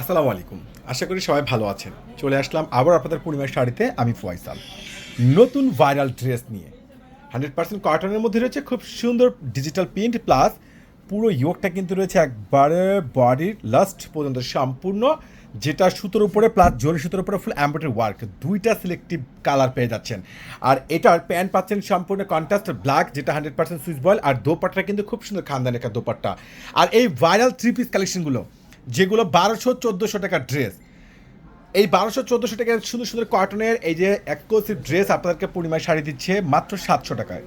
আসসালামু আলাইকুম। আশা করি সবাই ভালো আছেন। চলে আসলাম আবার আপনাদের পূর্ণিমার শাড়িতে, আমি ফয়সাল। নতুন ভাইরাল ড্রেস নিয়ে। হান্ড্রেড পার্সেন্ট কটনের মধ্যে রয়েছে খুব সুন্দর ডিজিটাল প্রিন্ট, প্লাস পুরো ইয়োগটা কিন্তু রয়েছে একবারে বডির লাস্ট পর্যন্ত সম্পূর্ণ, যেটা সুতোর উপরে, প্লাস জরি সুতোর উপরে ফুল এমব্রয়ডারি ওয়ার্ক দুইটা সিলেক্টিভ কালার পেয়ে যাচ্ছেন। আর এটার প্যান্ট পাচ্ছেন সম্পূর্ণ কন্ট্রাস্ট ব্ল্যাক যেটা হান্ড্রেড পার্সেন্ট সুইচ বয়েল, আর দোপাট্টা কিন্তু খুব সুন্দর খানদান একটা দোপাট্টা। আর এই ভাইরাল থ্রি পিস কালেকশনগুলো যেগুলো বারোশো চোদ্দোশো টাকার ড্রেস এই বারোশো চোদ্দোশো টাকার সুন্দর সুন্দর কটনের এই যে এক্সক্লুসিভ ড্রেস আপনাদেরকে পূর্ণিমায় শাড়ি দিচ্ছে মাত্র সাতশো টাকায়।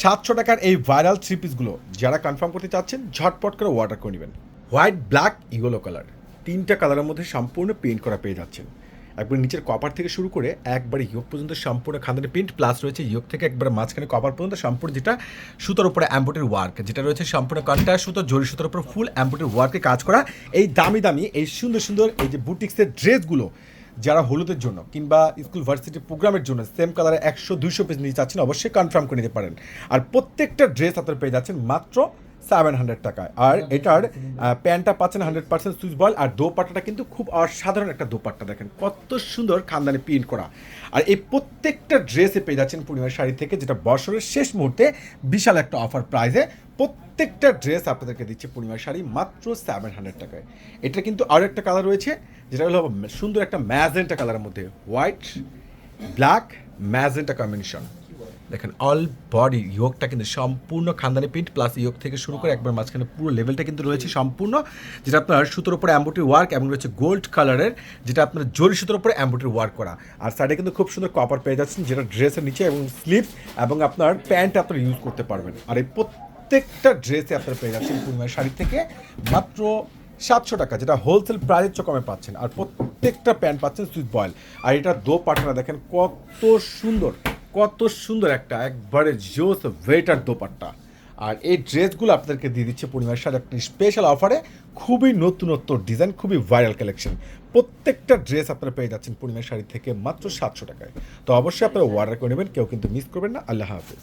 সাতশো টাকার এই ভাইরাল থ্রি পিসগুলো যারা কনফার্ম করতে চাচ্ছেন, ঝটপট করে অর্ডার করে নেবেন। হোয়াইট ব্ল্যাক ইয়েলো কালার তিনটা কালারের মধ্যে সম্পূর্ণ পেইন্ট করা পেয়ে যাচ্ছেন। একবার নিচের কপার থেকে শুরু করে একবারে ইয়োগ পর্যন্ত সম্পূর্ণ খান্দানি প্রিন্ট, প্লাস রয়েছে ইয়োগ থেকে একবার মাঝখানে কপার পর্যন্ত সম্পূর্ণ যেটা সুতোর উপরে অ্যাম্বোটের ওয়ার্ক যেটা রয়েছে সম্পূর্ণ কন্টার সুতো, জরি সুতোর উপর ফুল অ্যাম্বোটের ওয়ার্কে কাজ করা। এই দামি দামি, এই সুন্দর সুন্দর, এই যে বুটিক্সের ড্রেসগুলো যারা হলুদের জন্য কিংবা স্কুল ভার্সিটি প্রোগ্রামের জন্য সেম কালারে একশো, দুইশো পিস নিতে চাচ্ছেন, অবশ্যই কনফার্ম করে নিতে পারেন। আর প্রত্যেকটা ড্রেস আপনারা পেয়ে যাচ্ছেন মাত্র সেভেন হান্ড্রেড টাকায়। আর এটার প্যান্টটা পাচ্ছেন হান্ড্রেড পার্সেন্ট সুইচ বল, আর দোপাট্টাটা কিন্তু খুব অসাধারণ একটা দোপাট্টা দেখেন, কত সুন্দর খানদানি প্রিন্ট করা। আর এই প্রত্যেকটা ড্রেসে পেয়ে যাচ্ছেন পূর্ণিমার শাড়ি থেকে, যেটা বছরের শেষ মুহূর্তে বিশাল একটা অফার প্রাইজে প্রত্যেকটা ড্রেস আপনাদেরকে দিচ্ছে পূর্ণিমার শাড়ি, মাত্র সেভেন হান্ড্রেড টাকায়। এটা কিন্তু আরও একটা কালার রয়েছে, যেটা হলো সুন্দর একটা ম্যাজেন্টা কালারের মধ্যে হোয়াইট ব্ল্যাক ম্যাজেন্টা কম্বিনেশন দেখেন অল বডি ইয়োগটা কিন্তু সম্পূর্ণ খানদানি প্রিন্ট প্লাস ইয়োগ থেকে শুরু করে একবার মাঝখানে পুরো লেভেলটা কিন্তু রয়েছে সম্পূর্ণ যেটা আপনার সুতোর উপরে অ্যাম্বোটি ওয়ার্ক এবং রয়েছে গোল্ড কালারের যেটা আপনার জরি সুতোর উপরে অ্যাম্বোটি ওয়ার্ক করা। আর সাইডে কিন্তু খুব সুন্দর কপার পেয়ে যাচ্ছেন যেটা ড্রেসের নিচে এবং স্লিপ এবং আপনার প্যান্ট আপনার ইউজ করতে পারবেন। আর এই প্রত্যেকটা ড্রেসে আপনারা পেয়ে যাচ্ছেন পূর্ণিমার শাড়ি থেকে মাত্র সাতশো টাকা যেটা হোলসেল প্রাইসের চেয়ে কমে পাচ্ছেন। আর প্রত্যেকটা প্যান্ট পাচ্ছেন সুইচ বয়েল আর এটা দো পাটনা দেখেন কত সুন্দর। কত সুন্দর একটা একবারে জোস ওয়েটার দোপাট্টা। আর এই ড্রেসগুলো আপনাদেরকে দিয়ে দিচ্ছে পূর্ণিমার সাথে একটি স্পেশাল অফারে খুবই নতুনত্ব ডিজাইন খুবই ভাইরাল কালেকশন প্রত্যেকটা ড্রেস আপনারা পেয়ে যাচ্ছেন পূর্ণিমার শাড়ি থেকে মাত্র সাতশো টাকায়। তো অবশ্যই আপনারা অর্ডার করে নেবেন, কেউ কিন্তু মিস করবেন না। আল্লাহ হাফিজ।